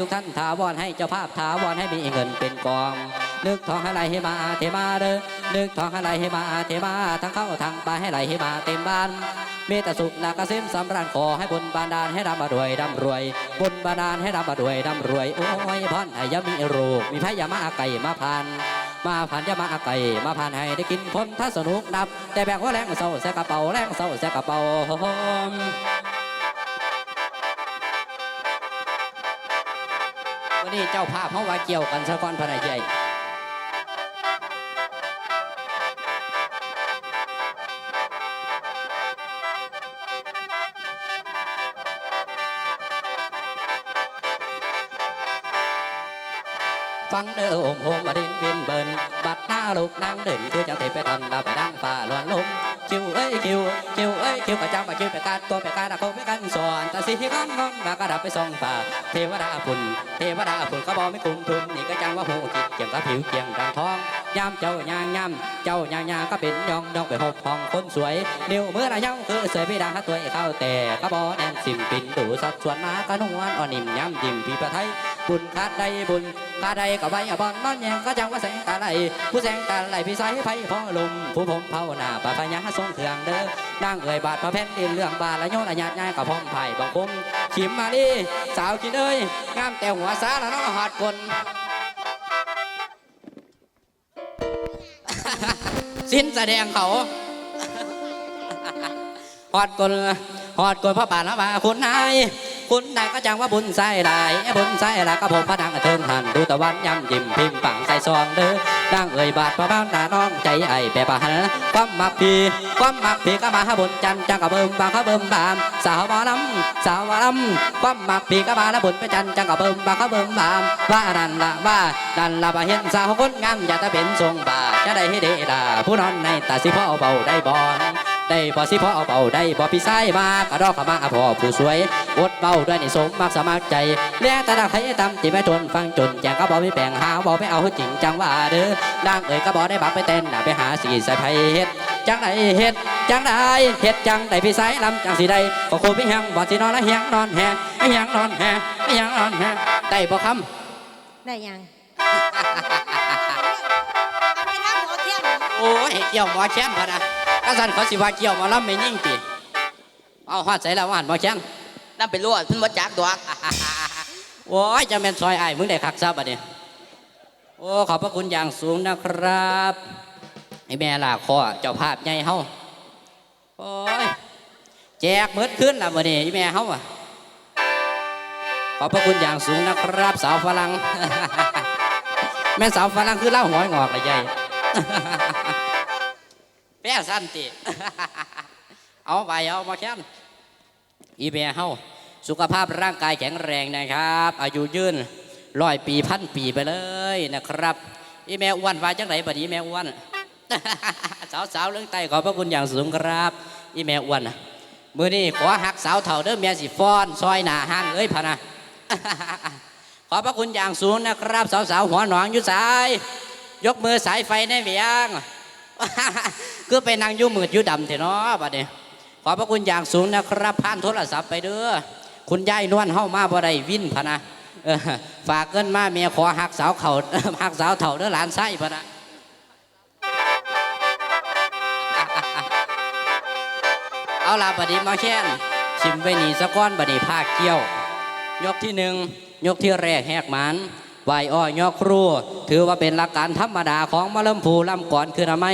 ทุกท่านถาวรให้เจ้าภาพถาวรให้มีเงินเป็นกอง นึกทองให้ไหลให้มาเทมาเด้อนึกทองให้ไหลให้มาเทมาทั้งเข้าทั้งปลาให้ไหลให้มาเต็มบ้านมีแต่สุขและเกษมสำราญขอให้บุญบานดาลให้ร่ำมาด้วยร่ำรวยบุญบานดาลให้ร่ำมาด้วยร่ำรวย โอ้ยพรให้ยามีโรคมีพยามาไก่มาพันมาผ่านอยามาไก่มาผ่านให้ได้กินพ้นถ้าสนุกนับ แต่แบกว่าแรงเศร้าแสกระเป๋าแรงเศร้าแสกระเป๋า นี้เจ้าภาพเขาว่าเกี่ยวกันสะก้อนพระนายใหญ่ฟังเด้อโอมโฮมมาดินวินเบินบัดหน้าลูกนางเดินคือจะเทไปทันดาไปดังฝ่าลวนลม คิวเอ้ยคิวคิวเอ้ยคิวกระจังมาคิวไปการตัวไปการอะโคไปกันสอนต่สิที่ก้อนงอนมากระดับไปส่องฝ่าเทวดาพุ่นเทวดาพุ่นเขาบอกไม่คุ้มทุนนี่ก็จังว่าหูจิตเกี่ยงกับผิวเกี่ยงดังท้องยามเจ้ายางยามเจ้ายางยางก็เป็นยองยองไปหบห้องคนสวยนิ้วเมื่อละย่องคือสวยพี่ดังหาตัวเข้าแต่ก็บอกแนนสิมปินดูสัดส่วนมากระนวลอ่อนนิ่มย้ำยิ้มพี่ประไทย บุญขาดใดบุญขาดใดก็ใบบอนนอนแยงก็จังว่าแสงตาไหลผู้แสงตาไหลพี่สายไฟพ่อลมผู้ผมเผาหน้าป่าพญาทรงเครื่องเด้อนางเอ่ยบาดพระแผ่นดินเรื่องบาดละโยนอาญาตง่ายกับพร้อมไผ่บังคมขิมมาดิสาวกินเอ้ยงามแต่หัวสาละน้องหอดกลสิ้นแสดงเขาหอดกลหอดกลพระบาละว่าคุณนาย คุณนายก็จังว่าบุญใส่หลายบุญใส่หลายก็ผมพระดังเทิงหันดูตะวันยำยิ้มพิมพ์ปังใส่ซองเด้อดังเอ่ยบาดพระบ้านตาน้องใจไอ้แปรปะหันความมักพีความมักพีก็มาหาบุญจันทร์จังกับเบิ่มบางเขาเบิ่มบาม สาวบอลำสาวบอลำความมักพีก็มาแล้วบุญไปจันทร์จังกับเบิ่มบางเขาเบิ่มบาม ว่านั่นละว่านั่นละบ่เห็นสาวคนงามอย่าตะเป็นทรงบาจะได้ให้เดดาผู้นอนในตาสิพ่อเบาได้บ่ ได้บ่สิพ่อเอาเบาได้บ่พี่ชายมากระดอกขมาพ่อผู้สวยอดเบาด้วยนี่สมมักสมัครใจเลี้ยแต่ดาใครตำที่แม่ทนฟังจนแจงก็บ่มีแปลงหาบ่ไปเอาจริงจังว่าเด้อนางเอ๋ยก็บ่ได้บักไปเต้นน่ะไปหาสีใส่ไผเฮ็ดจังไดเฮ็ดจังไดเฮ็ดจังไดพี่ชายลำจังสิได้ก็คงพี่แฮงบ่สินอนละแฮงนอนแฮไอ้แฮงนอนแฮไอ้แฮงนอนแฮได้บ่คำได้ยังเอาไปทำหมอเทียมโอ้ยเกี่ยวหมอแค้นพะนะ ก็สั่นเขาสิว่าเกี่ยวหมอลำไม่ยิ่งติเอาฮอดใส่แล้วว่าหันหมอแค้นนั่นเป็นรวดเพิ่นบ่จักดอกโอ้ยจะแม่นซอยไอ้ายมึงได้คักซับอะเนี่ยโอ้ขอบพระคุณอย่างสูงนะครับไอ้แม่ลาคอเจ้าภาพใหญ่เฮาโอ้ยแจกเมิดขึ้นละมื้อนี้ไอ้แม่เฮาอะขอบพระคุณอย่างสูงนะครับ สาวฝรั่งแม่สาวฝรั่งคือเล่าหอยงอกเลยใหญ่แป้สั้นติ เอาไปเอามาแค้นอีแม่เฮาสุขภาพร่างกายแข็งแรงนะครับ อายุยืนร้อยปีพันปีไปเลยนะครับ อีแม่อ้วนว่าจังไหนบัดนี้แม่อ้วนสาวๆเรื่องไตขอพระคุณอย่างสูงครับ อีแม่อ้วนน่ะมือนี้ขอหักสาวเถ่าเด้อแม่สิฟ้อนซอยหนาห้างเอ้ยพะนะขอพระคุณอย่างสูงนะครับ สาวๆหัวหนองอยู่สาย ยกมือสายไฟในเวียง คือไปนั่งยุ่มืดอยุ่ดำเถอะเนาะบัดนี้ขอพระคุณอย่างสูงนะครับผ่านโทรศัพท์ไปเด้อคุณยายนวลเฮามาบ่ได้วินพะนะฝากเงินมาเมียขอหักสาวเขาหักสาวเถ่าเด้อหลานไส้พะนะเอาล่ะบัดนี้มาแค้นชิมไว้นี่สะก้อนบัดนี้ภาคเกี่ยว ยกที่หนึ่งยกที่แรกแหกมัน ไหวอ้อยอครู ถือว่าเป็นหลักการธรรมดาของมะลำผูลำก่อนคือทำไม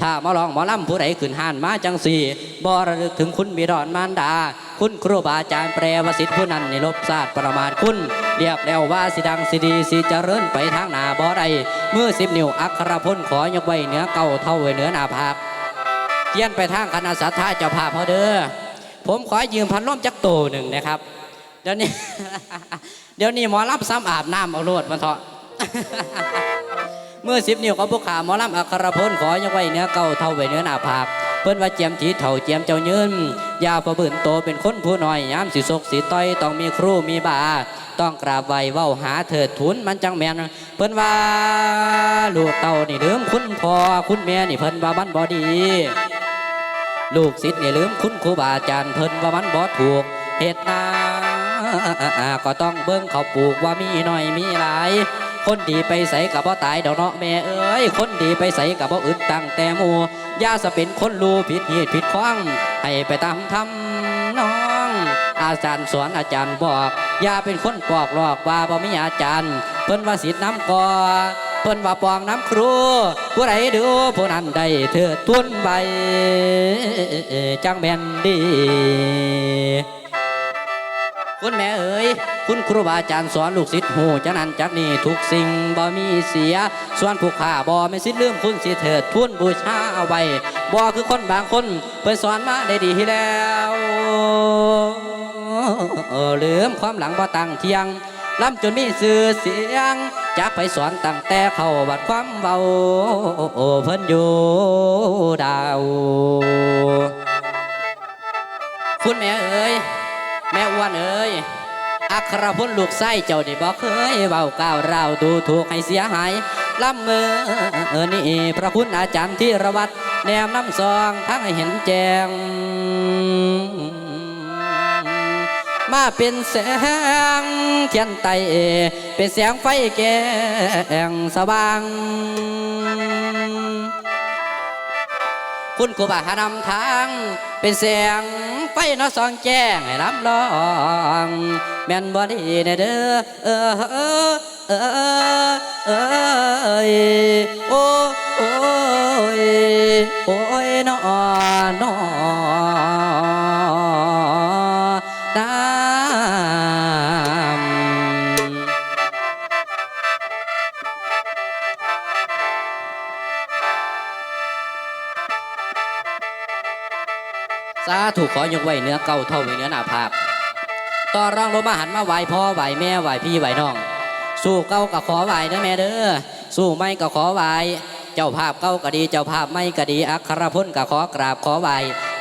ถ้ามาลองมอลำผู้ใดขึ้นห่านมาจังสี่บ่ระลึกถึงคุณบิดอนมารดา คุณครูบาอาจารย์แปรวสิทธิผู้นั้นในลบศาสตร์ประมาทคุณเรียกแล้วว่าสิดังสิดีสิเจริญไปทางหนาบ่ได้มือสิบนิ้วอัครพลขอยกไว้เหนือเก่าเท่าไว้เหนือหนาผากเทียนไปทางคณะสัตยาเจ้าภาพเขาเด้อผมขอยืมพัดลมจักโตหนึ่งนะครับ ดี๋ยวนี้ เดี๋ยวนี้หมอลำซ้ำอาบน้ำเอาโลดมาเถอะเมื่อสิบนิ้วของผู้ขาหมอลำอัครพลขอยกไว้เนื้อเก่าเท่าไว้เนื้อหน้าผากเพิ่นว่าเจียมทีเถ่าเจียมเจ้ายืนยาประบืนโตเป็นคนผู้น้อยยามสิศกสิต้อยต้องมีครูมีบาต้องกราบไหวเว้าหาเถิดทุนมันจังแมนเพิ่นว่าลูกเต่านี่ลืมคุณพ่อคุณแม่นี่เพิ่นว่ามันบ่ดี ลูกศิษย์นี่ลืมคุณครูบาอาจารย์เพิ่นว่ามันบ่ถูกเหตุนา ก็ต้องเบิ่งเขาปลูกว่ามีหน่อยมีหลาย คนดีไปใส่กับบ่ตายเดอกเนาะแม่เอ้ย คนดีไปใส่กับบ่อึดตั้งแต่มูย่าสะเป็นคนรู้ผิดเหตุผิดควางให้ไปตามทำน้อง อาจารย์สอนอาจารย์บอกย่าเป็นคนปอกหลอกว่าบ่มีอาจารย์ เพิ่นว่าสิทธิ์น้ำกอเพิ่นว่าปองน้ำครู ผู้ใดดูผู้นั้นได้เถิดทุนใบจังแม่นดี คุณแม่เอ๋ยคุณครูบาอาจารย์สอนลูกศิษย์หูจากนั้นจากนี้ทุกสิ่งบ่มีเสีย ส่วนผู้ข้าบ่ไม่สิ้นลืมคุณสิเถิดทุนบูชาเอาไว้บ่คือคนบางคนเพิ่นสอนมาได้ดีแล้วเออลืมความหลังบ่ตั้งเที่ยงล้ำจนมีสื่อเสียงจากไปสอนตั้งแต่เขาวัดความเบาเพิ่นอยู่ดาว คุณแม่เอ๋ย แม่อ้วนเอ้ยอัครพลลูกไส้เจ้าได้บอกเคยเบาก้าวเราดูถูกให้เสียหายล้ำมือเออนี่พระคุณอาจารย์ที่ระวัดแนมน้ำซองทั้งให้เห็นแจงมาเป็นแสงเทียนไตเป็นแสงไฟแกงสว่าง คุณครูบาหานำทาง เป็นเสียงไฟนอสองแจ้งให้รับรอง แม่นบ่ดีแน่เด้อเออเออเออเออโอ้โอ้ยโอ้ยนอนอ ถูกขอยกไว้เนื้อเก่าเท่าไว้เนื้อหน้าผากต่อรองลงมาหันมาไหวพ่อไหวแม่ไหวพี่ไหวน้อง สู้เก่าก็ขอไหวนะแม่เด้อสู้ไม่ก็ขอไหวเจ้าภาพเก่าก็ดี เจ้าภาพไม่ก็ดีอัครพลก็ขอกราบขอไหว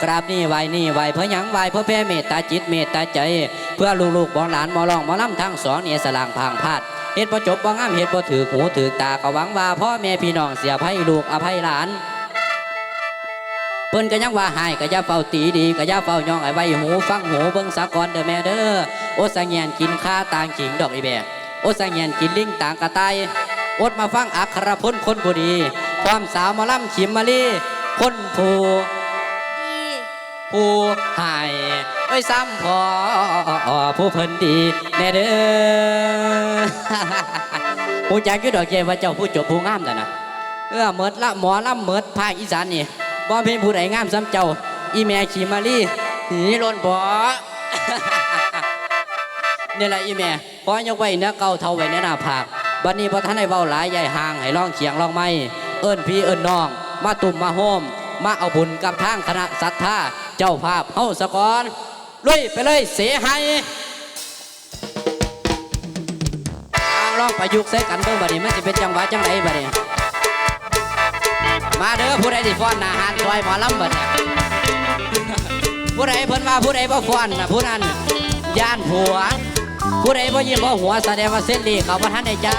กราบนี่ไหวนี่ไหวเพื่อหยังไหวเพื่อแผ่เมตตาจิตเมตตาใจ เพื่อลูกๆบองหลานมอลองมอลำทั้งสองเนี่ยสลางพางพาดเฮ็ดบ่จบบ่งามเฮ็ดบ่ถือหูถือตาก็หวังว่าพ่อแม่พี่น้องเสียภัยลูกอภัยหลาน พิ่นก็ยังว่าหายก็ย่าเฝ้าตีดีก็ย่าเฝ้าย่องไอ้ไว้หูฟังหูเบิ่งสะกอนเด้อแม่เด้อโอสังเงียนกินข้าต่างขิงดอกอีแบโอสังเงียนกินลิงต่างกระต่ายอดมาฟังอัครพลคนผู้ดีความสาวมาล่ำขิมมาลีคนผู้ผู้หายไว้ซ้ำพอผู้เพิ่นดีแน่เด้อผู้จักยู่ดอกเจว่าเจ้าผู้จบผู้งามแต่นะเออเมิดละหมอลำเมิดภาคอีสานนี่ บ่เป็นผู้ใดงามซ้ำเจ้า อีแม่ขี่มาลีหีล้นบ่ นี่แหละอีแม่พอยกไว้เนื้อเก่าเท่าไว้ในหน้าผากบัดนี้พอท่านให้เว้าหลายใหญ่ห่างให้ร้องเขียงร้องไม่เอิ้นพี่เอิ้นน้อง มาตุ่มมาโฮมมาเอาบุญกับทางคณะศรัทธาเจ้าภาพเฮาสะกอนลุยไปเลยเสียให้ลองประยุกต์ใส่กันเบิ่งบัดนี้มันสิเป็นจังหวะจังไดบัดนี้ มาเด้อผู้ใดที่ฟ้อนหน้าหานซอยหมอลำบัดนี้ผู้ใดเพิ่นว่าผู้ใดบ่ฟ้อนนะผู้นั้นย่านผัว ผู้ใดบ่ยิ้มบ่หัวแสดงว่าเส้นดีเขาบ่ทันได้ใจ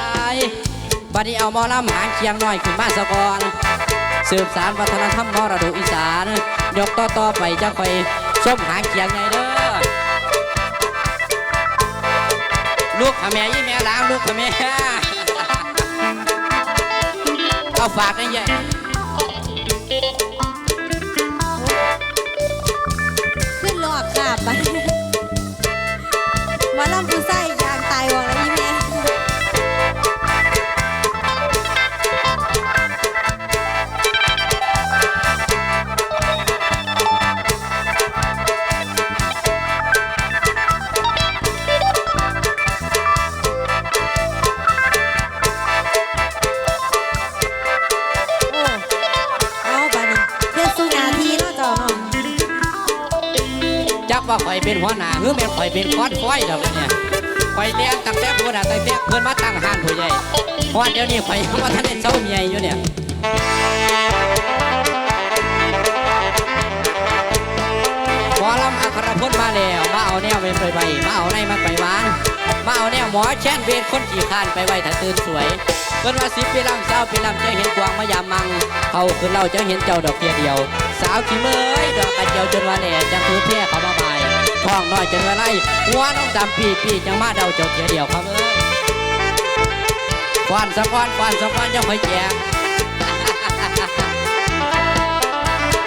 บัดนี้เอาหมอลำหางเคียงน้อยขึ้นมาซะก่อนสืบสานวัฒนธรรมมรดกอีสานยกต่อต่อไปจะคอยส้มหางเคียงไงเด้อลูกขแม่ยี่แม่ล้างลูกขแม่เอาฝากนี่ใหญ่ ลำผู้ใส่ ว่าข่อยเป็นหัวหน้าหรือแม่นข่อยเป็นคอนฟอยเด้อเนี่ยข่อยเลี้ยงตั้งแต่ผู้น่ะตั้งแต่เพิ่อนมาตั้งห้านผู้ใหญ่พราะว่าเดี๋ยวนี้ข่อยยังบ่ทันได้เซาเมียอยู่เนี่ยหมอลำอัครพลมาแล้วมาเอาแนวไปไปมาเอาในมันไปวางมาเอาแนวหมอแช่นเวทคนขี่ข้านไปไว้ถ้าตื่นสวยเพิ่นว่าสิบปีลำเศร้าปีลำจะเห็นกวางมายามมังเขาคือเราจะเห็นเจ้าดอกเดียว สาวขี้เมยดอกกระเจียวจนว่าแหล่จังถือเพี้ยเขามา ท้องน้อยจะเนื้อไรหัวน้องดำปีปีจังมาเดาเจ้าเทียเดียวครับเอ้ยควันสักควันควันสักควันยังไม่แจก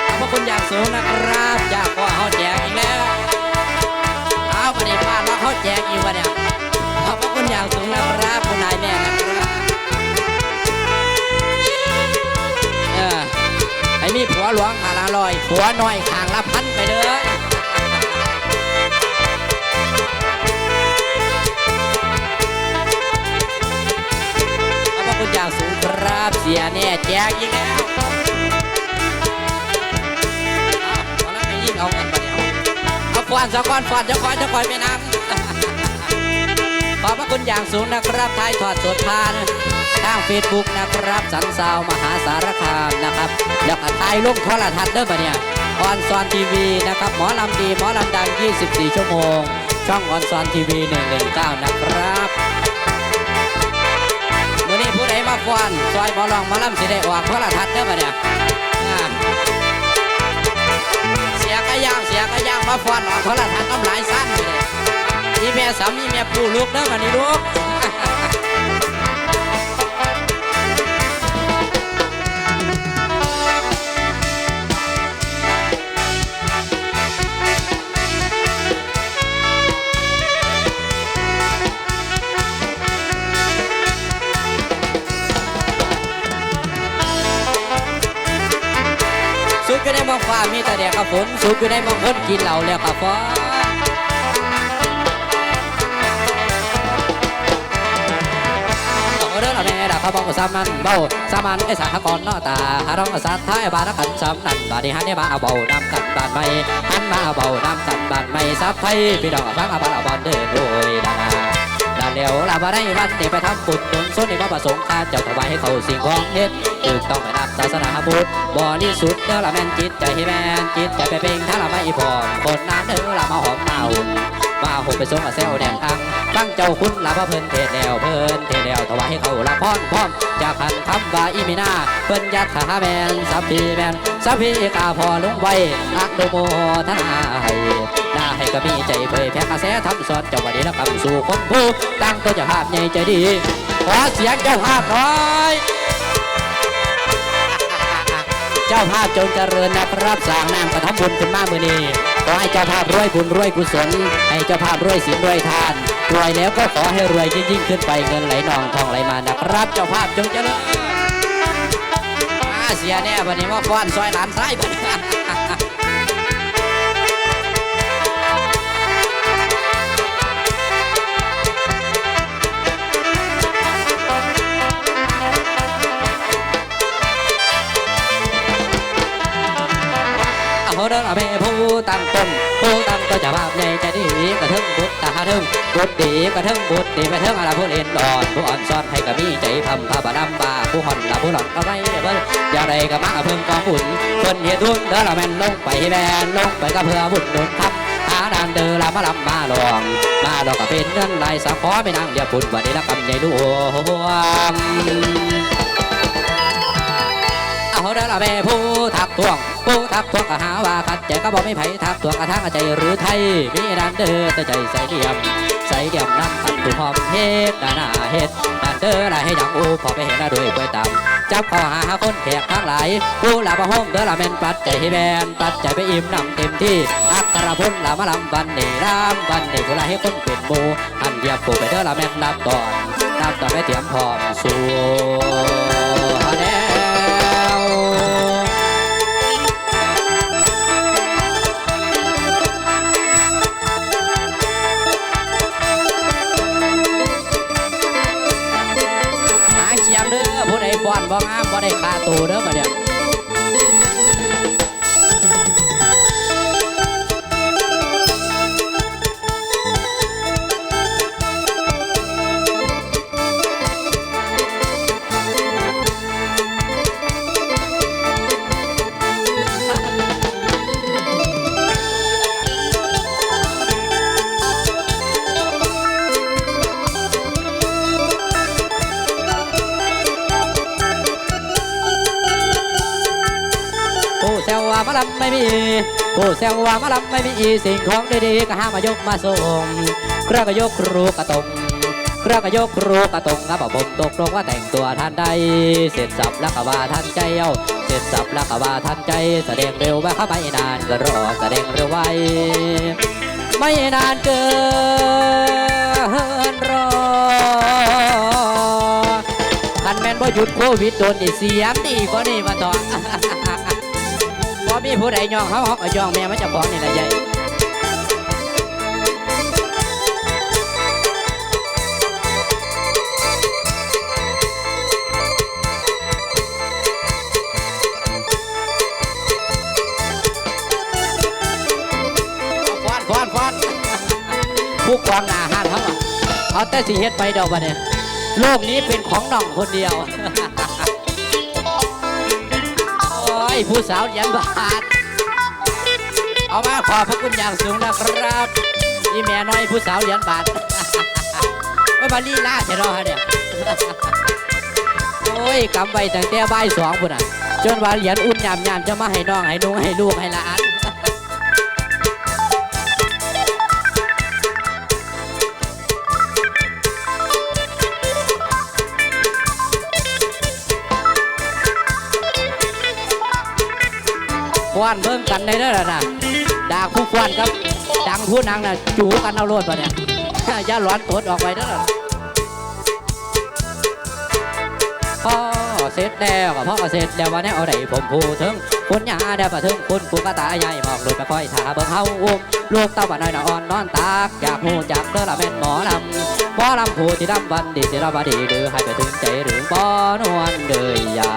ขอบพระคุณอยางสูงนะครับจากพ่อเขาแจกอีกแล้วเอาประเดี๋ยวบ้านว่าเขาแจกอีกวะเนี่ยขอบพระคุณอย่างสูงนะครับคุณนายแม่นะครับเออไอ้มีผัวหลวงหาละลอยผัวน้อยขางละพันไปเลยขอ อย่างสูงครับเสียเนี่ยแจกอีกแล้วเอาแล้วไปยิ่งเอากันไปเนี่ยเอาควันสักควันควันจะควันจะควันไม่นานขอบพระคุณอย่างสูงนะครับท้ายทอดสดพานทางเฟซบุ๊กนะครับสันสาวมหาสารคามนะครับแล้วก็ถ่ายลงโทรทัศน์เด้อปะเนี่ยออนซอนทีวีนะครับหมอลำดีหมอลำดัง 24 ชั่วโมง ช่องออนซอนทีวี 119 นะครับ ผู้ใดมาฟ้อนซอยหมอลองหมอลำสิได้ออกเพรทัดเด้อปะเนี่ยเสียก็ยางเสียก็ย่างมาฟอนออกเพรทัดน้ำลายสั้นเลยมีแม่สามีแม่ปู่ลูกเด้อมานี่ลูกามีแต่แดดกับฝนสุกอยู่ในมองคนกินเหล้าแล้วกับฟ้อนเรื่ออะไรดาเขาบอกว่าสามันเบาสามันไอสาขกรณ์นอตาหาร้องสัตว์ท้ายบานักขันสำนันบาดีฮันนี่มาเอาเบานำกันบานไม่หันมาเอาเบานำกันบานไม่ซับไทยพี่ดอกฟังเอาบานเอาบอลเดินโดยดานาดา เดียวลาบาได้วันนี้ไปทำบุญนุนส้นในพระประสงค์ข้าเจ้าถวายให้เขาสิ่งของเฮ็ดถูกต้องไปนับศาสนาพุทธบริสุทธิ์เด้อละแม่นจิตใจให้แม่นจิตใจไปเป็นถ้าละไม่พร้อมคนนั้นเด้อละมาหอมเมาหุ่นมาหุบไปส่งกับเซลแดงอังฟังเจ้าคุณลาพระเพิ่นเทศแล้วเพิ่นเทศแล้วถวายให้เขาละพรพร้อมจากพันคำว่าอีมินาเพิ่นยัดขาแมนสัพพีแมนสัพพีกาพอลุงไว้อักโดโมทนาให้หน้าให้ ก็มีใจเผยแผ่กระแสทำสอนเจ้าวันนี้ละกำสู่คนผู้ตั้งตัวเจะภาพใหญ่ใจดี ขอเสียงเจ้าภาพหน่อยเจ้าภาพจงเจริญนะครับสร้างน้ำกระทำบุญขึ้นมามือนี้ขอให้เจ้าภาพรวยบุญรวยกุศล ให้เจ้าภาพรวยศีลรวยทาน รวยแล้วก็ขอให้รวยยิ่งยิ่งขึ้นไปเงินไหลนองทองไหลมานะครับ เจ้าภาพจงเจริญอาเสียแน่วันนี้ว่าฟ้อนซอยหลานซ้า เอาเดินเอาไปผู้ตั้งต้นผู้ตั้งก็จะภาพใหญ่ใจดีกระทิงบุตรตาทิงบุตรดีกระทิงบุตรดีไปเทิงอะไรผู้เล่นดอนผู้อ่อนซ้อนให้ก็มีใจพำพาบดำบาผู้ห่อนละผู้หลอนก็ไม่เบิ้ลอย่าไรก็มาเพิ่งกองบุญคนเฮียทุนเด้อละแม่นลงไปแบนลงไปก็เพื่อบุญโดนทับหาดานเดินละมาลำมาลอง มาดอกก็เป็นเงินไหลสะขอไม่นางเดียวปุ่นวันนี้ละกำใหญ่ดวเอาเด้อละแม่ผู้ทักทวง ผู้ทักทวงก็หาว่าขัดใจก็บอกไม่ไผ่ทักทวงกระทังใจหรือไทยมีดันเด้อแต่ใจใส่เดียม ใส่เดียมนั่งกันถูกหอมเฮ็ดนาหน้าเฮ็ดดันเด้อละให้ยังอูพอไปเห็นละด้วยป่วยตำจับข้อหาคนแขกทั้งหลายผู้ละประห้มเด้อละแมนปัดใจให้แบนปัดใจไปอิ่มน้ำเต็มที่อักกระพุนละมาลำบันนี่ลำบันนี่ผู้ละให้คนเป็นหมูอันเดียบปูไปเด้อละแม่นรับตอนรับตอนไปเตรียมพร้อมสู่ ได้ค่า ผู้แซวว่ามาลำไม่มีสิ่งของดีๆก็ห้ามมายกมาส่งเครื่องก็ยกครูกระตงเครื่องก็ยกครูกระตงครับผมตกลงว่าแต่งตัวท่านใดเสร็จสับแล้วก็ว่าท่านใจเอาเสร็จสับแล้วก็ว่าท่านใจ แสดงเร็วว่าเข้าไม่นานก็รอแสดงเร็วไวไม่นานเกินรอคันแม่นบ่หยุดโควิดโดนอีเสียงดีกว่านี่มาต่อ มีผู้ใดย่องเขาเขาก็ย่องแม่มันเจะบอกนี่แหละใหญ่ฟ้อนฟ้อนฟ้อนผู้กองหน้าห้านเขาอะเอาแต่สิเฮ็ดไปเดอกบัดเนี่ยโลกนี้เป็นของน้องคนเดียวโอ้ย ผู้สาวเหรียันบาทเอามาขอพระคุณอย่างสูงนะครับอีแม่น้อยผู้สาวเหรียญบาทว่ามาลีลาเถอะเนาะเนี่ยโอ้ยกำไว้ตั้งแต่บ่ายสองพุ่นอะ จนว่าเหรียญอุ่นยามยามจะมาให้น้องให้นุงให้ลูกให้หลาน ควนเบิ่งกันในเด้อล่ะนะดากผู้ควนครับ ดังผู้นางน่ะจูกันเอาโลดปะเนี่ยอย่าหลอนตดออกไปเด้อล่ะพ่อเสร็จแล้วก็พ่อเสร็จแล้ววันนี้เอาได้ผมพูดถึงคุณยาได้ปะถึงคุณปูกระตาใหญ่มองดูไปค่อยถาเบิ่งเฮาอุ้มลูกเต้าบ้านน้อยน่ะอ่อนนอนตากอยากหูจักเด้อละแม่นหมอลำหมอลำผู้ที่ดำวันดีสิเราบดีหรือให้ไปถึงใจหรือบ่นวลเดยใหญ่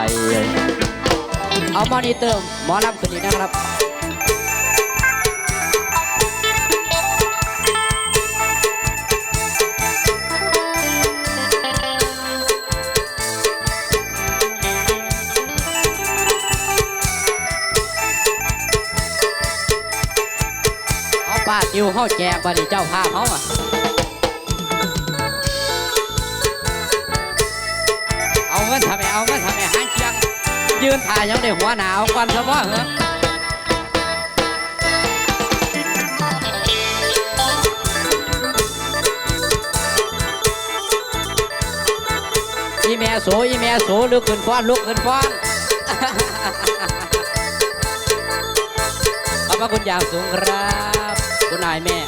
เอามอนิเตอร์หมอลำขึ้นอีกนะครับเอาป้าติวเข้าแจกบันเจ้าภาพเขาอะเอาเงินทำไมเอาเงินทำไมหางเชียง ยืนถ่ายยังได้หัวหนาวก่อนเถอะว่าเหรออีแม่โสอีแม่โสลุกขึ้นฟ้อนลุกขึ้นฟ้อนขอบพระคุณอย่างสูงครับ คุณนายแม่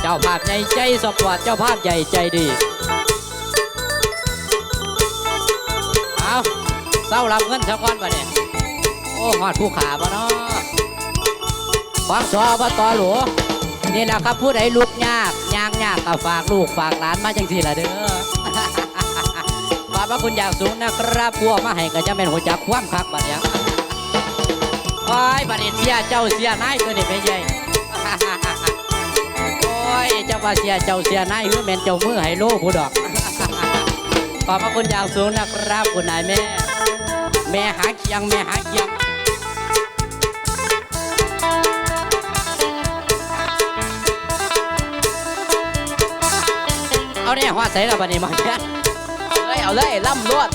เจ้าภาพใหญ่ใจสปอร์ตเจ้าภาพใหญ่ใจดี เอา เศร้ารับเงินสักก้อนปะเนี่ยโอ้หอดผู้ขาปะเนาะความสอบตอหลวนี่แหละครับผู้ใดลุกยากยางยากก็ฝากลูกฝากหลานมาจังสี่ละเด้อขอบพระคุณอยางสูงนะครับพวกมาให้ก็จะเป็นหัวจักความคักบัดเนี่ยโอ้ยบัดนี้เสียเจ้าเสียนายตัวนี้ไม่ใหญ่โอ้ยเจ้าว่าเสียเจ้าเสียนายคือแม่นเจ้ามือให้โลผู้ดอกขอบพระคุณอยางสูงนะครับคุณนายแม่ แม่หาเคียงแม่หาเคียงเอาเนี่ยหัวใส่ละบันนี้มาเนี่ยเลยเอาเลยล่ำรวด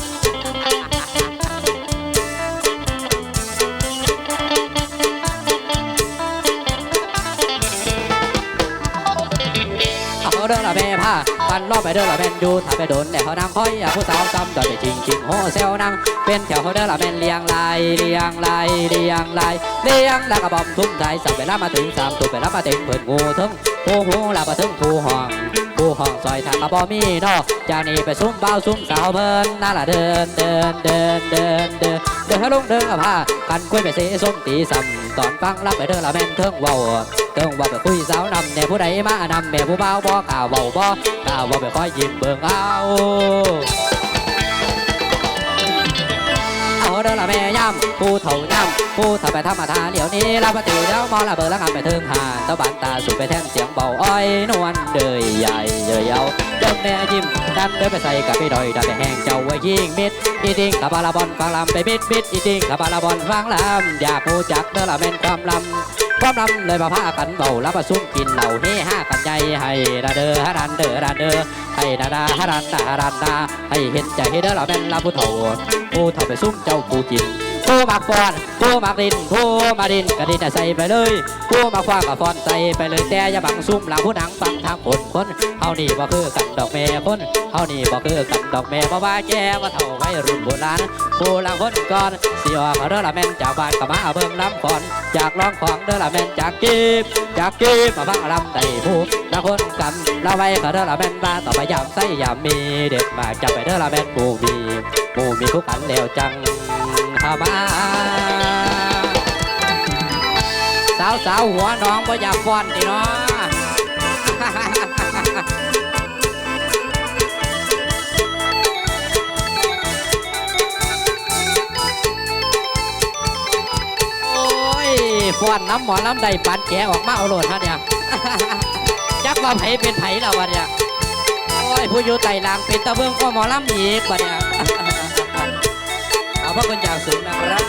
เอาเด้อละแม่ผ้าันรอบไปเด้อละแม่นอยู่ถ้าไปโดนแต่เขานางคอยผู้สาวซ้ำตอนไปจริงจริงโหเซลนางเป็นแถวเขาเด้อละแม่นเลียงลายเลียงลายเลียงลายเลียงแล้วก็บอมทุ่มไทยสับไปรับมาถึงสามตุกไปรับมาเต็งเปิดงูถึงผู้หูลาบมาถึงผู้ห้องผู้ห้องซอยทางกระบอมีนอกจากนี้ไปซุ้มเบาซุ้มสาวเพิ่นนั่นละเดินเดินเดินเดินเดินเดินให้ลงเดินกับผ้ากันกล้วยไปเสส้มตีซ้ำตอนฟังรับไปเด้อละแม่นเทิงเว้า เทิงเว่าไปคุยสาวนำแน่ผู้ใดมานำแเบาบ่กล่าวเว้าบ่กล่าวเว่าไปคอยยิ้มเบิ่งเอาเอาเด้อละแม่ย่ำผู้เฒ่าย่ำผู้เฒ่าไปธรรมทานเดี๋ยวนี้ลาปฏิเดี๋ยวมองละเบอร์ละงานไปถึงหาตะบันตาสุดไปแท่นเสียงเบาอ้อยนวลเดยใหญ่เดยเอาเดิมแม่ยิ้มดันเดินไปใส่กับพี่ดอยดันไปแห้งเจ้าไว้ยิงมิดอีติงขับบาลาบอลฟังลำไปมิดมิดอีติงขับบาลาบอลฟังลำอยากรู้จักเด้อละแม่นความลำความลำเลยมาพากันเบาแล้วมาซุ่มกินเหล่าเฮห้ากันใหญ่ให้ดาเด้อฮารันเดอรันเด้อ ให้ดาดาฮารันดาฮารันดาให้เห็นใจให้เด้อเราแม่นลาผู้เฒ่าผู้เฒ่าไปซุ่มเจ้าผู้จิน ผู้มักฟอนผู้มักดินผู้มาดินกระดินใส่ไปเลยผู้มักฟอนกับฟอนใส่ไปเลยแต่อย่าบังซุ่มหลังผู้หนังฟังทางคนคนเฮานี่บ่คือกันดอกแม่คนเฮานี่บ่คือกันดอกแม่เพราะว่าแกว่าเท่าไว้รุ่นโบราณผู้หลังคนก่อนสิออกเด้อละแม่นจากบ้านก็มาเบิ่งลำก่อนจากร้องของเด้อละแม่นจากกีบจากกีบมาฟังลำได้ผู้ละคนกันละไว้ก็เด้อละแม่นมาต่อไปยามใส่ยามมีเด็ดมาจับไปเด้อละแม่นหมู่มีหมู่มีคุกกันแล้วจัง ข้ามาสาวสาวหัวน้องบ่อยากฟ้อนติเนาะโอ้ยฟ้อนน้ำหมอลำใดปันแกออกมาเอาโหลดฮะเนี่ยจักว่าไผเป็นไผแล้ววะเนี่ยโอ้ยผู้อยู่ไต่ลางเป็นตะเบิ้งก็หมอลำอีกวะเนี่ย พระคุณจากสูงนะครับ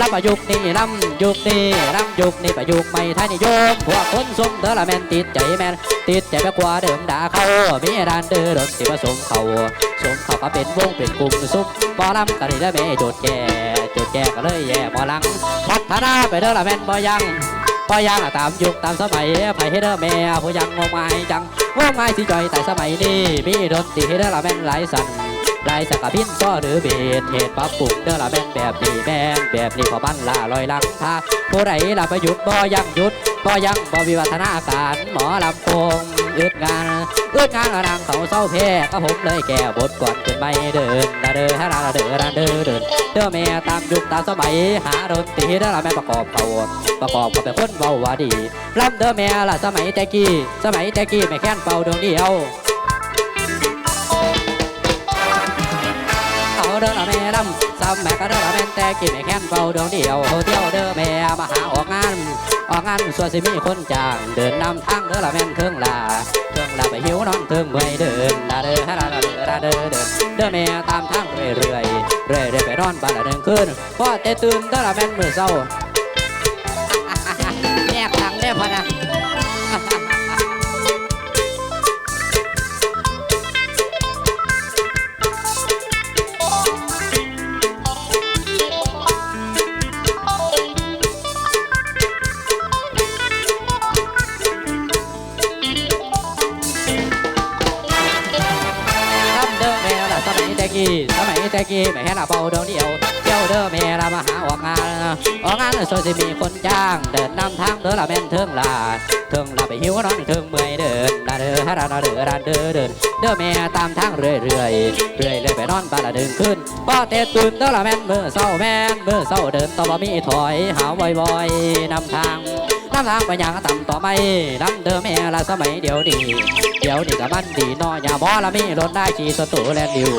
ลำประยุกนี่ลำยุกนี่ลำยุกนี่ประยุกต์ไม่ไทยนิยมพวกคนสมเดอละแมนติดใจแมนติดใจไปกว่าเดิมด่าเขามีร้านเดือดนสิผสมเขาสมเขาก็เป็นวงเป็นกลุ่มซุปบอลำกันนี่ได้แม่โจดแก่โจดแก่ก็เลยแย่บอลังพัฒนาไปเด้อละแมนบอยังบอยังตามยุคตามสมัยไผให้เด้อแม่ผู้ยังงมงายจัง ว่าไม่สิจอยแต่สมัยนี้มีดนตรีเด้อละแมนหลายสันลายสกพินก็หรือเบสเหตุปรับปรุงเด้อละแม่นแบบนี้แม่นแบบนี้พอบ้านละลอยลังคาผู้ใดละประยุทธ์บ่ยังหยุดบ่ยังบ่วิวัฒนาการหมอลำโพง อึดงานอึดงานละนางเขาเศร้าแพ้ก็ผมเลยแก้บทก่อนจนไม่เดินระเด้อฮะระเด้อระเด้อเดินเด้อแม่ตามยุคตามสมัยหาดนตรีเด้ละแม่ประกอบเขาประกอบเขาเป็นคนเบาว่าดีลำเด้อแม่ละสมัยแต่กี้สมัยแต่กี้ไม่แค่นเป่าดวงเดียว เดินเอแม่ลำซ้ำแม่ก็เดินเอแม่แต่กินไม่แค้นเบาดวงเดียวเที่ยวเด้อแม่มาหาออกงานออกงานส่วนสิมีคนจ้างเดินนำทางเด้อละแม่เครื่องลาเครื่องลาไปหิวนอนเครื่องเมื่อยเดินลาเดินฮะลาเดินลาเดินเดินเด้อแม่ตามทางเรื่อยเรื่อยเรื่อยเรื่อยไปนอนบ้านละหนึ่งคืนพอเตตื่นเด้อละแม่นมือเศร้า สมัยแต่กี้แม่ละเบาดียวเดียวเที่ยวเด้อแม่ละมาหาออกงานออกงานส่วนสิมีคนจ้าง เดินนำทางเด้อละแม่นเทิงลาเทิงลาไปหิวนอนเทิงเมื่อยเดินดาเด้อฮะดาเด้อดาเด้อเดินเด้อแม่ตามทางเรื่อยเรื่อยเรื่อยเรื่อยไปนอนบ้านละดินขึ้นป้อเตะตื่นเด้อละแม่นมือเศร้าแม่นมือเศร้าเดินต่อบ่มีถอยหาบ่อยๆนำทาง น้ำทางไปยังต่ำต่อไม่น้ำเดิมแม่ละสมัยเดียวดีเดี๋ยวนี่ก็มันดีนออย่าบอละมีรถได้ขี่สตูแลนดิว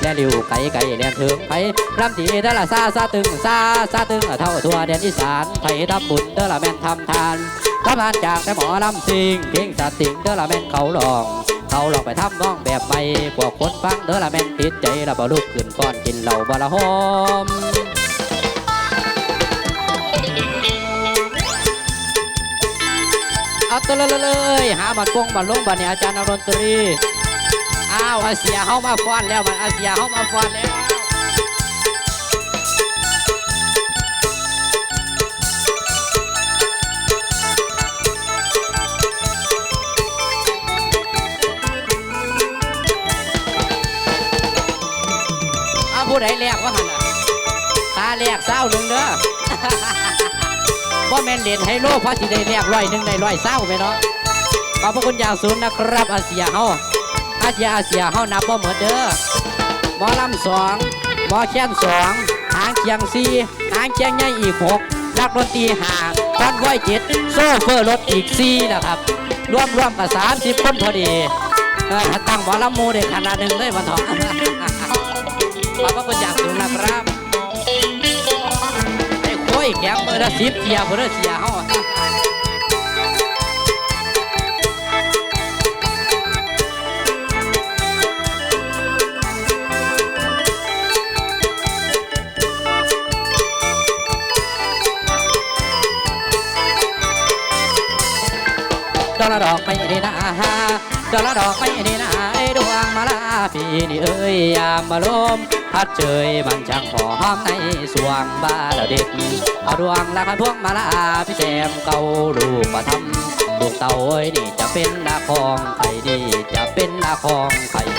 แลนดิวไก่ไก่แลนถึงไปรำตีเด้อละซาซาตึงซาซาตึงเท่าทั่วแดนอีสานไผทำบุญเด้อละแม่นทำทานทำทานจากแต่หมอลำสิงเพียงสัตว์ติงเด้อละแม่นเขาลองเขาลองไปทำน้องแบบใหม่พวกคนฟังเด้อละแม่นติดใจละบ่ลุกขึ้นก้อนกินเหล้าบ่ละหอม เอาตัวเลยเลยหาบัตรกงบัตรลงบัตรเนี่ยอาจารย์นรนตรีอ้าวอาเสียเข้ามาฟ้อนแล้วมันอาเสียเข้ามาฟ้อนแล้วเอาผู้ใดแลกว่าหันอะตาแลกเศร้าหนึ่งเด้อ ว่าแมนเล่นไฮโลเพราะสิได้แลกร้อยหนึ่งได้ร้อยเศร้าไปเนาะขอบพระคุณอย่างสูงนะครับอาเซียเฮาอาเซียอาเซียเฮานับว่าเหมือนเด้อหมอลำสองหมอแค้นสองหางเคียงสี่หางเคียงใหญ่อีกหกนักดนตรีหาคอนไว้เจ็ดโซ่เฟอร์รถอีกสี่นะครับรวมรวมกับสามสิบคนพอดีตั้งหมอลำมูได้ขนาดหนึ่งเลยวันทองขอบพระคุณ แกมมือละสิบเทียมือละเสียเฮาดอกลอกไม่ได้นะฮะ ดอกละดอกไม่ดีนะไอ้ดวงมาลาปีนี่เอ้ยยามมาลมพัดเจยมันช่างหอมในสวงบ้าละเด็กเอาดวงละคันพวงมาลาพี่แซมเกาลูกมาทำลูกเต่าเอ้ยนี่จะเป็นนาคองไข่ดีจะเป็นนาคองไข่